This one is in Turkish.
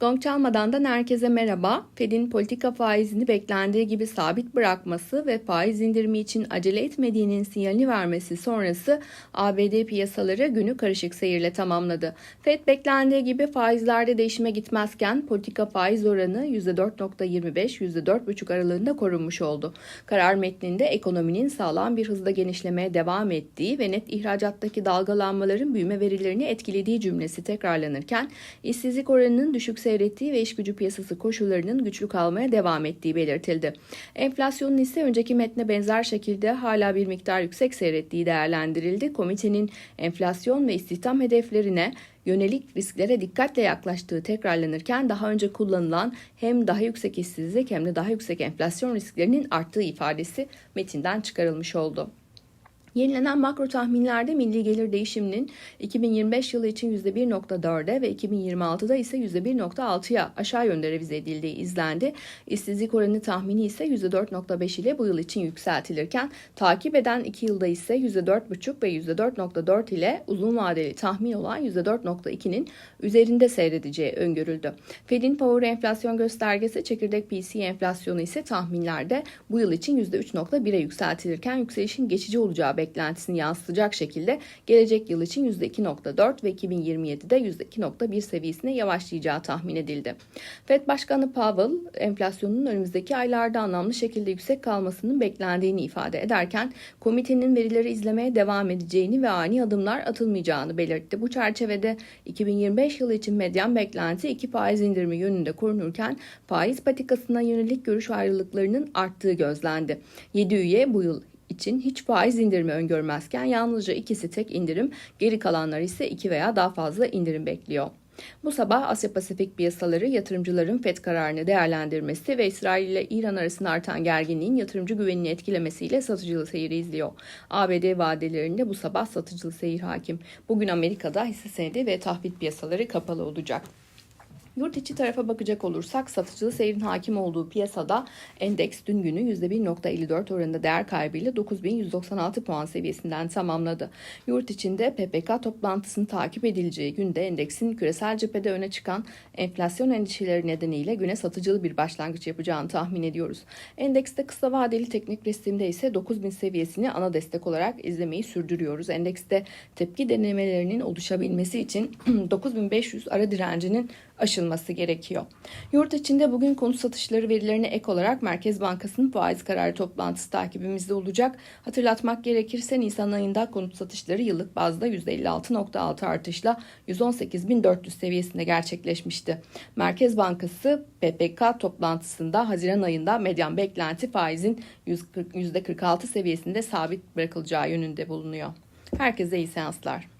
Gong çalmadan herkese merhaba. Fed'in politika faizini beklendiği gibi sabit bırakması ve faiz indirimi için acele etmediğinin sinyalini vermesi sonrası ABD piyasaları günü karışık seyirle tamamladı. Fed beklendiği gibi faizlerde değişime gitmezken politika faiz oranı %4.25-%4.5 aralığında korunmuş oldu. Karar metninde ekonominin sağlam bir hızda genişlemeye devam ettiği ve net ihracattaki dalgalanmaların büyüme verilerini etkilediği cümlesi tekrarlanırken işsizlik oranının düşük seyrettiği ve iş gücü piyasası koşullarının güçlü kalmaya devam ettiği belirtildi. Enflasyonun ise önceki metne benzer şekilde hala bir miktar yüksek seyrettiği değerlendirildi. Komitenin enflasyon ve istihdam hedeflerine yönelik risklere dikkatle yaklaştığı tekrarlanırken daha önce kullanılan hem daha yüksek işsizlik hem de daha yüksek enflasyon risklerinin arttığı ifadesi metinden çıkarılmış oldu. Yenilenen makro tahminlerde milli gelir değişiminin 2025 yılı için %1.4'e ve 2026'da ise %1.6'ya aşağı yönde revize edildiği izlendi. İşsizlik oranı tahmini ise %4.5 ile bu yıl için yükseltilirken takip eden 2 yılda ise %4.5 ve %4.4 ile uzun vadeli tahmin olan %4.2'nin üzerinde seyredeceği öngörüldü. Fed'in power enflasyon göstergesi çekirdek PC enflasyonu ise tahminlerde bu yıl için %3.1'e yükseltilirken yükselişin geçici olacağı beklenmişti beklentisini yansıtacak şekilde gelecek yıl için %2.4 ve 2027'de %2.1 seviyesine yavaşlayacağı tahmin edildi. Fed Başkanı Powell enflasyonun önümüzdeki aylarda anlamlı şekilde yüksek kalmasının beklendiğini ifade ederken komitenin verileri izlemeye devam edeceğini ve ani adımlar atılmayacağını belirtti. Bu çerçevede 2025 yılı için medyan beklenti 2 faiz indirimi yönünde korunurken faiz patikasına yönelik görüş ayrılıklarının arttığı gözlendi. 7 üye bu yıl için hiç faiz indirimi öngörmezken yalnızca ikisi tek indirim, geri kalanlar ise iki veya daha fazla indirim bekliyor. Bu sabah Asya Pasifik piyasaları yatırımcıların FED kararını değerlendirmesi ve İsrail ile İran arasında artan gerginliğin yatırımcı güvenini etkilemesiyle satıcılı seyri izliyor. ABD vadelerinde bu sabah satıcılı seyir hakim. Bugün Amerika'da hisse senedi ve tahvil piyasaları kapalı olacak. Yurt içi tarafa bakacak olursak satıcılı seyrin hakim olduğu piyasada endeks dün günü %1.54 oranında değer kaybıyla 9196 puan seviyesinden tamamladı. Yurt içinde PPK toplantısını takip edileceği günde endeksin küresel cephede öne çıkan enflasyon endişeleri nedeniyle güne satıcılı bir başlangıç yapacağını tahmin ediyoruz. Endekste kısa vadeli teknik resimde ise 9000 seviyesini ana destek olarak izlemeyi sürdürüyoruz. Endekste tepki denemelerinin oluşabilmesi için 9500 ara direncinin aşılması gerekiyor. Yurt içinde bugün konut satışları verilerine ek olarak Merkez Bankası'nın faiz kararı toplantısı takibimizde olacak. Hatırlatmak gerekirse Nisan ayında konut satışları yıllık bazda %56.6 artışla 118.400 seviyesinde gerçekleşmişti. Merkez Bankası PPK toplantısında Haziran ayında medyan beklenti faizin %46 seviyesinde sabit bırakılacağı yönünde bulunuyor. Herkese iyi seanslar.